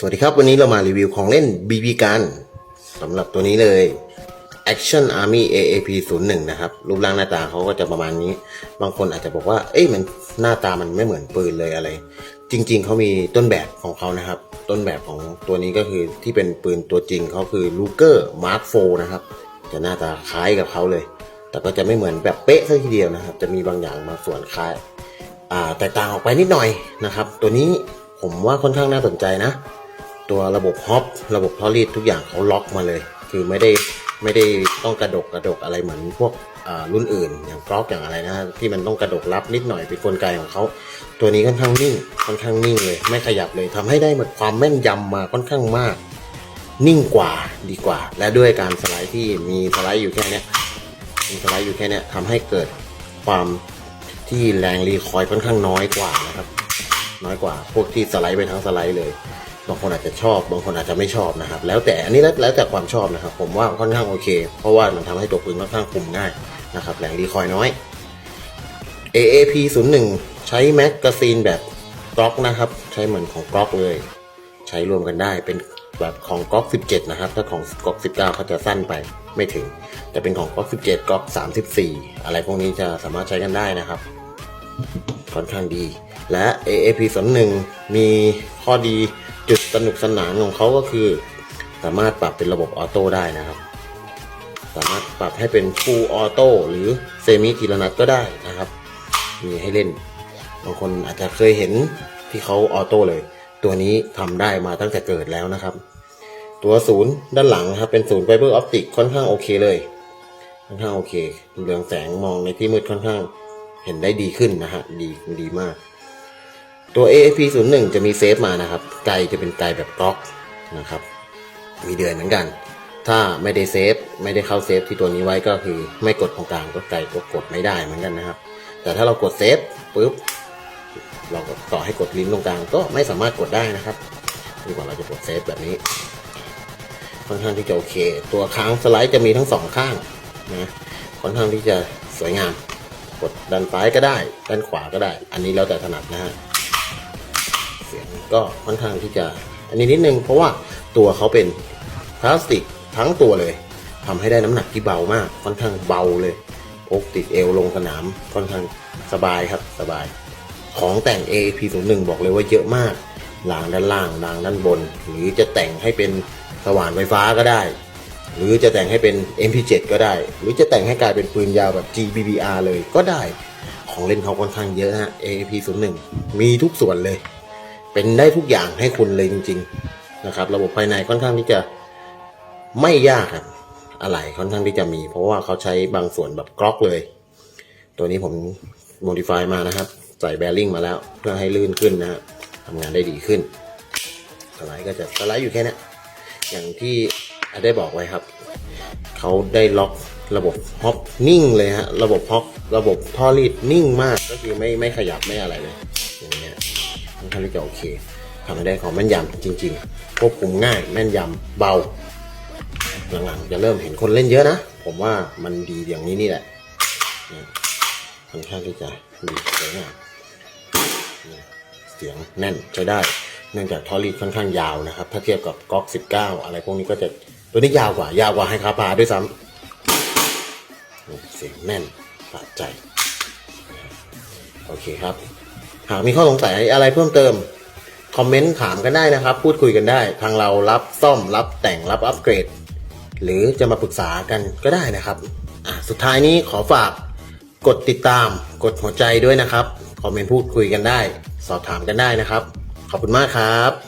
สวัสดีครับ วันนี้เรามารีวิวของเล่น BB กันสำหรับตัวนี้เลย Action Army AAP 01นะครับ รูปร่างหน้าตาเขาก็จะประมาณนี้ บางคนอาจจะบอกว่า เอ้ยมันหน้าตามันไม่เหมือนปืนเลยอะไร จริง ๆ เขามีต้นแบบของเขานะครับ ต้นแบบของตัวนี้ก็คือที่เป็นปืนตัวจริงเขาคือ Luger Mark IV นะครับ จะหน้าตาคล้ายกับเขาเลย แต่ก็จะไม่เหมือนแบบเป๊ะซะทีเดียวนะครับ จะมีบางอย่างมาส่วนคล้ายแตกต่างออกไปนิดหน่อยนะครับ ตัวนี้ผมว่าค่อนข้างน่าสนใจนะ ตัวระบบฮอประบบทอรีดทุกอย่างเขาล็อกมาเลย คือไม่ได้ไม่ได้ต้องกระดกกระดกอะไรเหมือนพวกรุ่นอื่น อย่างกรอกอย่างอะไรนะที่มันต้องกระดกรับนิดหน่อยเป็นกลไกของเขาตัวนี้ค่อนข้างนิ่งค่อนข้างนิ่งเลย ไม่ขยับเลยทำให้ได้ความแม่นยำมาค่อนข้างมาก นิ่งกว่าดีกว่า และด้วยการสไลด์ที่มีสไลด์อยู่แค่นี้มีสไลด์อยู่แค่นี้ทำให้เกิดความที่แรงรีคอยค่อนข้างน้อยกว่านะครับ น้อยกว่าพวกที่สไลด์ไปทั้งสไลด์เลย บางคนอาจจะชอบบางคนอาจจะไม่ชอบนะครับ แล้วแต่อันนี้แล้วแต่ความชอบนะครับ ผมว่าค่อนข้างโอเค เพราะว่ามันทำให้ตัวปืนค่อนข้างคุมง่ายนะครับแรงรีคอยน้อย AAP 0 1ใช้แม็กกาซีนแบบกล็อกนะครับ ใช้เหมือนของกล็อกเลย ใช้รวมกันได้เป็นแบบของกล็อก 17 นะครับ ถ้าของกล็อก 19เขาจะสั้นไปไม่ถึง แต่เป็นของกล็อก 17กล็อก 34 อะไรพวกนี้จะสามารถใช้กันได้นะครับค่อนข้างดี และ AAP 0 1มีข้อดี จุดสนุกสนานของเขาก็คือ สามารถปรับเป็นระบบออโต้ได้นะครับ สามารถปรับให้เป็น Full Auto หรือเซมิทีละนัดก็ได้นะครับ มีให้เล่น บางคนอาจจะเคยเห็นที่เขาออโต้เลย ตัวนี้ทำได้มาตั้งแต่เกิดแล้วนะครับ ตัวศูนย์ด้านหลังครับเป็นศูนย์ไฟเบอร์ออปติกค่อนข้างโอเคเลย ค่อนข้างโอเค เรืองแสงมองในที่มืดค่อนข้าง เห็นได้ดีขึ้นนะฮะดีดีมาก ตัว AFP 0 1จะมีเซฟมานะครับ ไกลจะเป็นไกลแบบกล็อกนะครับ มีเดือนเหมือนกัน ถ้าไม่ได้เซฟไม่ได้เข้าเซฟที่ตัวนี้ไว้ก็คือไม่กดตรงกลางก็ไกลก็กดไม่ได้เหมือนกันนะครับ แต่ถ้าเรากดเซฟปุ๊บเราก็ต่อให้กดลิ้นตรงกลางก็ไม่สามารถกดได้นะครับดีกว่าเราจะกดเซฟแบบนี้ค่อนข้างที่จะโอเค ตัวค้างสไลด์จะมีทั้งสองข้างนะค่อนข้างที่จะสวยงาม กดด้านซ้ายก็ได้ ด้านขวาก็ได้ อันนี้แล้วแต่ถนัดนะฮะ ก็ค่อนข้างที่จะ อันนี้นิดนึงเพราะว่าตัวเขาเป็นพลาสติกทั้งตัวเลยทำให้ได้น้ำหนักที่เบามาก ค่อนข้างเบาเลยพกติดเอวลงสนามค่อนข้างสบายครับสบาย ของแต่ง AP01 บอกเลยว่าเยอะมากรางด้านล่างรางด้านบน หรือจะแต่งให้เป็นสว่านไฟฟ้าก็ได้ หรือจะแต่งให้เป็น MP7 ก็ได้ หรือจะแต่งให้กลายเป็นปืนยาวแบบ GBBR เลยก็ได้ ของเล่นเขาค่อนข้างเยอะฮะ AP01 มีทุกส่วนเลย เป็นได้ทุกอย่างให้คุณเลยจริง ๆ นะครับ ระบบภายในค่อนข้างที่จะไม่ยากครับอะไรค่อนข้างที่จะมี เพราะว่าเขาใช้บางส่วนแบบกล็อกเลย ตัวนี้ผมโมดิฟายมานะครับ ใส่แบริ่งมาแล้ว เพื่อให้ลื่นขึ้นนะฮะทำงานได้ดีขึ้นสไลด์ก็จะสไลด์อยู่แค่นี้อย่างที่ได้บอกไว้ครับ เขาได้ล็อกระบบฮอปนิ่งเลยฮะ ระบบฮอประบบท่อรีดนิ่งมากก็คือไม่ไม่ขยับไม่อะไรเลย ค่อนข้างจะโอเคทำให้ได้ของแม่นยำจริงๆควบคุมง่ายแม่นยำเบา หลังๆจะเริ่มเห็นคนเล่นเยอะนะ ผมว่ามันดีอย่างนี้นี่แหละค่อนข้างที่จะดีสวยงามเสียงแน่นใช้ได้ เนื่องจากทอรีดค่อนข้างยาวนะครับ ถ้าเทียบกับก๊อก 19 อะไรพวกนี้ก็จะตัวนี้ยาวกว่ายาวกว่าไฮคาพาด้วยซ้ำเสียงแน่นสะใจ โอเคครับ หากมีข้อสงสัยอะไรเพิ่มเติม คอมเมนต์ถามกันได้นะครับ พูดคุยกันได้ ทางเรารับซ่อมรับแต่งรับอัปเกรด หรือจะมาปรึกษากันก็ได้นะครับสุดท้ายนี้ขอฝากกดติดตาม กดหัวใจด้วยนะครับ คอมเมนต์พูดคุยกันได้ สอบถามกันได้นะครับ ขอบคุณมากครับ